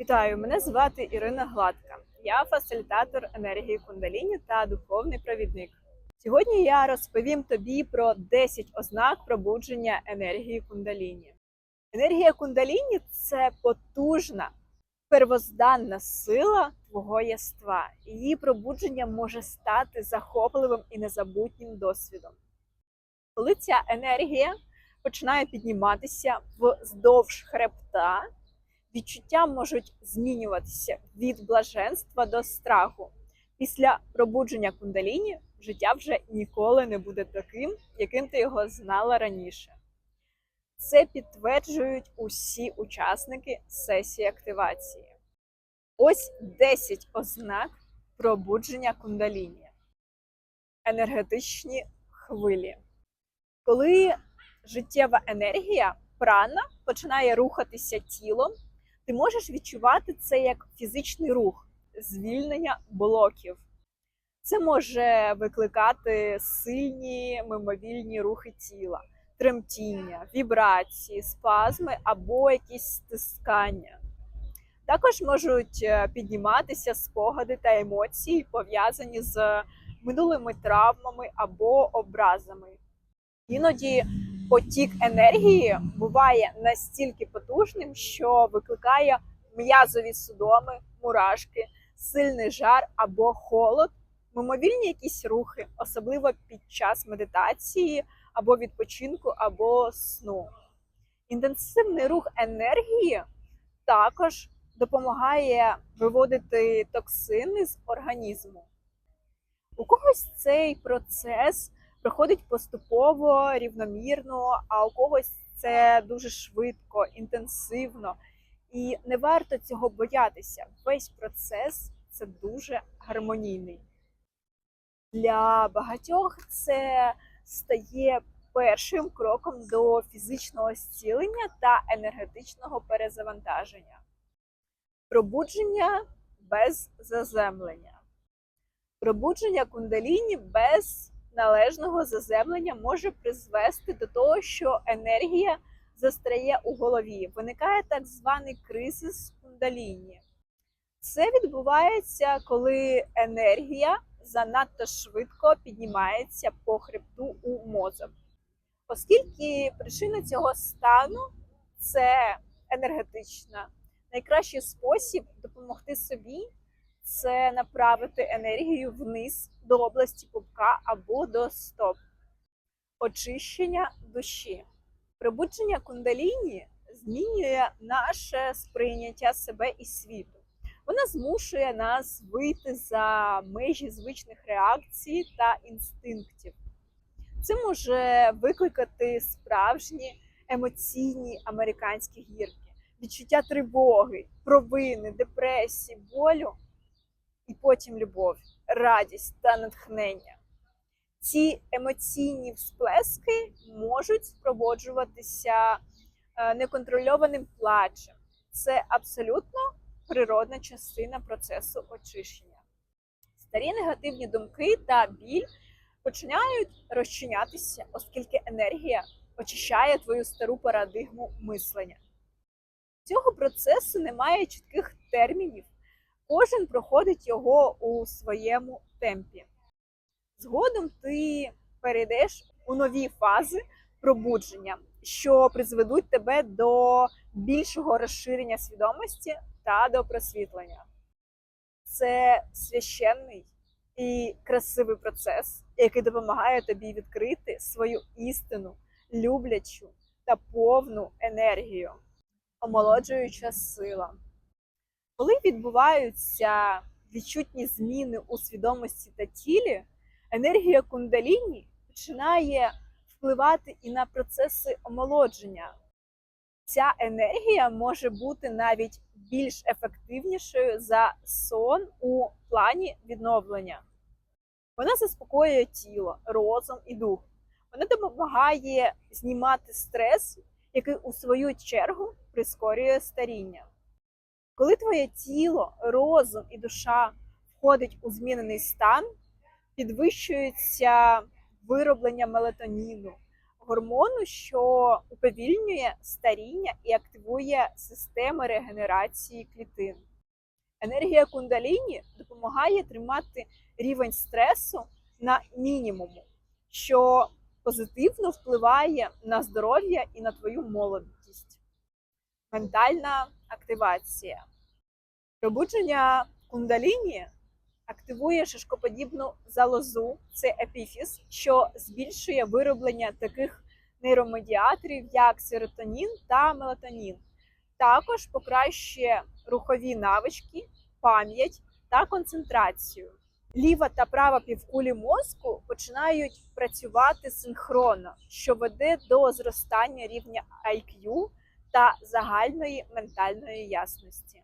Вітаю, мене звати Ірина Гладка. Я фасилітатор енергії кундаліні та духовний провідник. Сьогодні я розповім тобі про 10 ознак пробудження енергії кундаліні. Енергія кундаліні це потужна, первозданна сила твого єства. Її пробудження може стати захопливим і незабутнім досвідом. Коли ця енергія починає підніматися вздовж хребта, відчуття можуть змінюватися від блаженства до страху. Після пробудження кундаліні життя вже ніколи не буде таким, яким ти його знала раніше. Це підтверджують усі учасники сесії активації. Ось 10 ознак пробудження кундаліні. Енергетичні хвилі. Коли життєва енергія прана починає рухатися тілом, ти можеш відчувати це як фізичний рух, звільнення блоків. Це може викликати сильні мимовільні рухи тіла, тремтіння, вібрації, спазми або якісь стискання. Також можуть е, підніматися спогади та емоції, пов'язані з минулими травмами або образами. Іноді потік енергії буває настільки потужним, що викликає м'язові судоми, мурашки, сильний жар або холод, мимовільні якісь рухи, особливо під час медитації або відпочинку, або сну. Інтенсивний рух енергії також допомагає виводити токсини з організму. У когось цей процес проходить поступово, рівномірно, а у когось це дуже швидко, інтенсивно. І не варто цього боятися. Весь процес це дуже гармонійний. Для багатьох це стає першим кроком до фізичного зцілення та енергетичного перезавантаження. Пробудження без заземлення. Пробудження кундаліні без належного заземлення може призвести до того, що енергія застряє у голові. Виникає так званий кризис кундаліні. Це відбувається, коли енергія занадто швидко піднімається по хребту у мозок. Оскільки причина цього стану це енергетична, найкращий спосіб допомогти собі це направити енергію вниз до області пупка або до стоп, очищення душі. Пробудження кундаліні змінює наше сприйняття себе і світу. Вона змушує нас вийти за межі звичних реакцій та інстинктів. Це може викликати справжні емоційні американські гірки, відчуття тривоги, провини, депресії, болю і потім любов, радість та натхнення. Ці емоційні всплески можуть спроводжуватися е, неконтрольованим плачем. Це абсолютно природна частина процесу очищення. Старі негативні думки та біль починають розчинятися, оскільки енергія очищає твою стару парадигму мислення. Цього процесу немає чітких термінів, кожен проходить його у своєму темпі. Згодом ти перейдеш у нові фази пробудження, що призведуть тебе до більшого розширення свідомості та до просвітлення. Це священний і красивий процес, який допомагає тобі відкрити свою істину, люблячу та повну енергію, омолоджуюча сила. Коли відбуваються відчутні зміни у свідомості та тілі, енергія кундаліні починає впливати і на процеси омолодження. Ця енергія може бути навіть більш ефективнішою за сон у плані відновлення. Вона заспокоює тіло, розум і дух. Вона допомагає знімати стрес, який у свою чергу прискорює старіння. Коли твоє тіло, розум і душа входить у змінений стан, підвищується вироблення мелатоніну, гормону, що уповільнює старіння і активує системи регенерації клітин. Енергія кундаліні допомагає тримати рівень стресу на мінімуму, що позитивно впливає на здоров'я і на твою молодість. Ментальна активація. Пробудження кундаліні активує шишкоподібну залозу, це епіфіз, що збільшує вироблення таких нейромедіаторів, як серотонін та мелатонін. Також покращує рухові навички, пам'ять та концентрацію. Ліва та права півкулі мозку починають працювати синхронно, що веде до зростання рівня IQ та загальної ментальної ясності.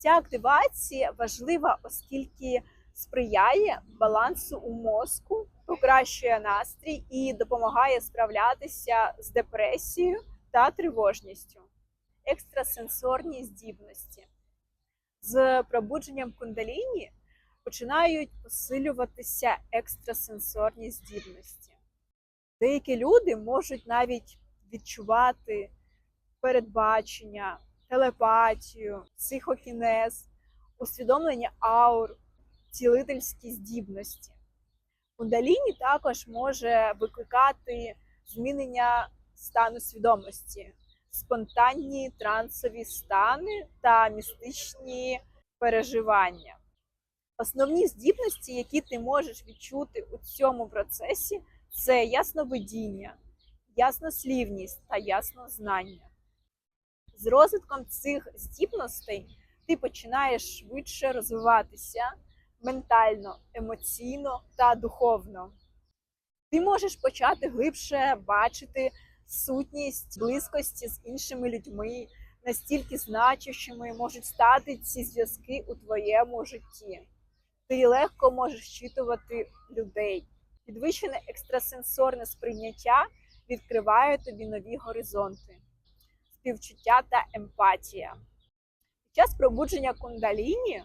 Ця активація важлива, оскільки сприяє балансу у мозку, покращує настрій і допомагає справлятися з депресією та тривожністю, екстрасенсорні здібності. З пробудженням кундаліні починають посилюватися екстрасенсорні здібності. Деякі люди можуть навіть відчувати передбачення, телепатію, психокінез, усвідомлення аур, цілительські здібності. Кундаліні також може викликати змінення стану свідомості, спонтанні трансові стани та містичні переживання. Основні здібності, які ти можеш відчути у цьому процесі, це ясновидіння, яснослівність та яснознання. З розвитком цих здібностей ти починаєш швидше розвиватися ментально, емоційно та духовно. Ти можеш почати глибше бачити сутність близькості з іншими людьми, настільки значущими можуть стати ці зв'язки у твоєму житті. Ти легко можеш щитувати людей. Підвищене екстрасенсорне сприйняття відкриває тобі нові горизонти, співчуття та емпатія. Під час пробудження кундаліні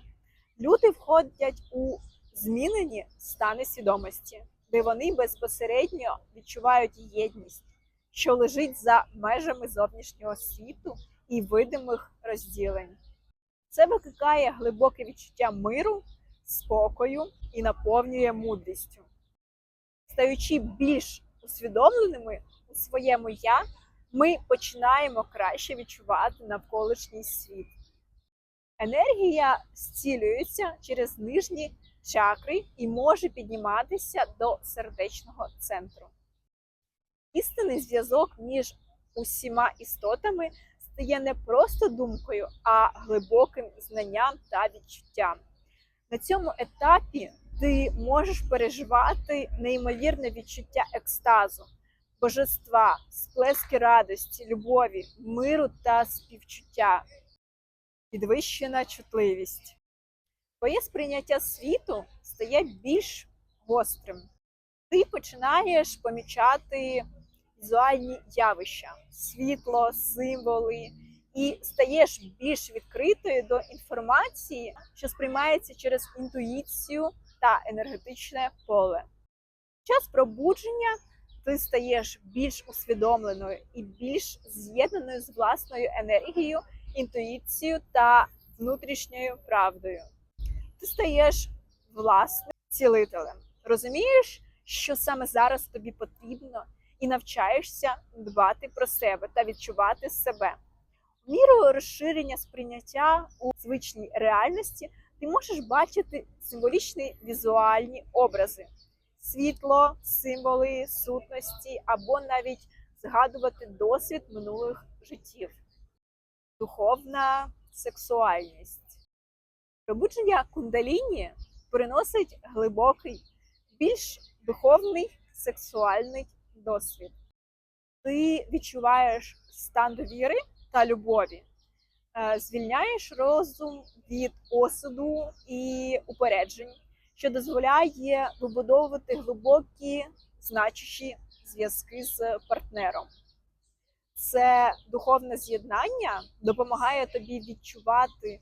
люди входять у змінені стани свідомості, де вони безпосередньо відчувають єдність, що лежить за межами зовнішнього світу і видимих розділень. Це викликає глибоке відчуття миру, спокою і наповнює мудрістю. Стаючи більш усвідомленими у своєму я, ми починаємо краще відчувати навколишній світ. Енергія зцілюється через нижні чакри і може підніматися до сердечного центру. Істинний зв'язок між усіма істотами стає не просто думкою, а глибоким знанням та відчуттям. На цьому етапі ти можеш переживати неймовірне відчуття екстазу, божества, сплески радості, любові, миру та співчуття, підвищена чутливість. Твоє сприйняття світу стає більш гострим. Ти починаєш помічати візуальні явища, світло, символи, і стаєш більш відкритою до інформації, що сприймається через інтуїцію та енергетичне поле. Час пробудження ти стаєш більш усвідомленою і більш з'єднаною з власною енергією, інтуїцією та внутрішньою правдою. Ти стаєш власним цілителем. Розумієш, що саме зараз тобі потрібно, і навчаєшся дбати про себе та відчувати себе. Міру розширення сприйняття у звичній реальності ти можеш бачити символічні візуальні образи, світло, символи, сутності або навіть згадувати досвід минулих життів, духовна сексуальність. Пробудження кундаліні приносить глибокий, більш духовний сексуальний досвід. Ти відчуваєш стан довіри та любові, е, звільняєш розум від осуду і упереджень, що дозволяє вибудовувати глибокі, значущі зв'язки з партнером. Це духовне з'єднання допомагає тобі відчувати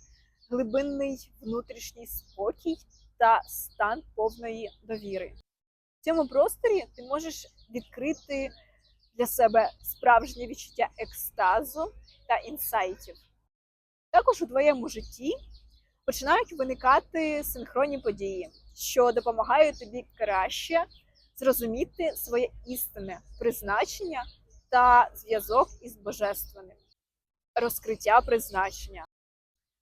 глибинний внутрішній спокій та стан повної довіри. В цьому просторі ти можеш відкрити для себе справжнє відчуття екстазу та інсайтів. Також у твоєму житті починають виникати синхронні події, що допомагають тобі краще зрозуміти своє істинне призначення та зв'язок із божественним, розкриття призначення.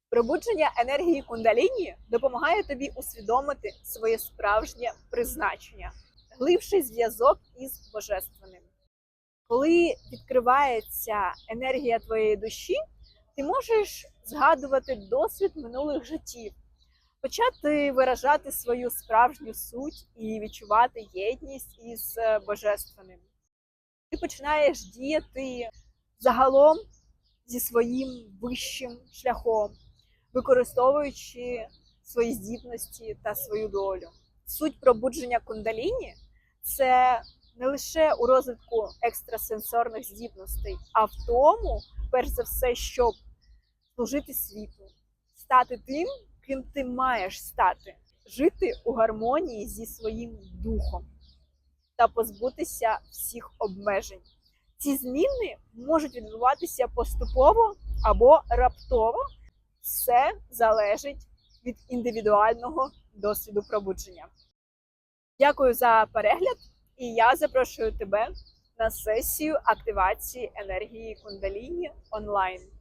Пробудження енергії кундаліні допомагає тобі усвідомити своє справжнє призначення, глибший зв'язок із божественним. Коли відкривається енергія твоєї душі, ти можеш згадувати досвід минулих життів, почати виражати свою справжню суть і відчувати єдність із е, божественним. Ти починаєш діяти загалом зі своїм вищим шляхом, використовуючи свої здібності та свою долю. Суть пробудження кундаліні це не лише у розвитку екстрасенсорних здібностей, а в тому, перш за все, щоб служити світу, стати тим, ким ти маєш стати, жити у гармонії зі своїм духом та позбутися всіх обмежень. Ці зміни можуть відбуватися поступово або раптово. Все залежить від індивідуального досвіду пробудження. Дякую за перегляд, і я запрошую тебе на сесію активації енергії кундаліні онлайн.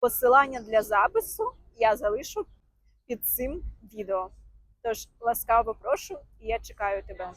Посилання для запису я залишу під цим відео. Тож ласкаво прошу, і я чекаю тебе.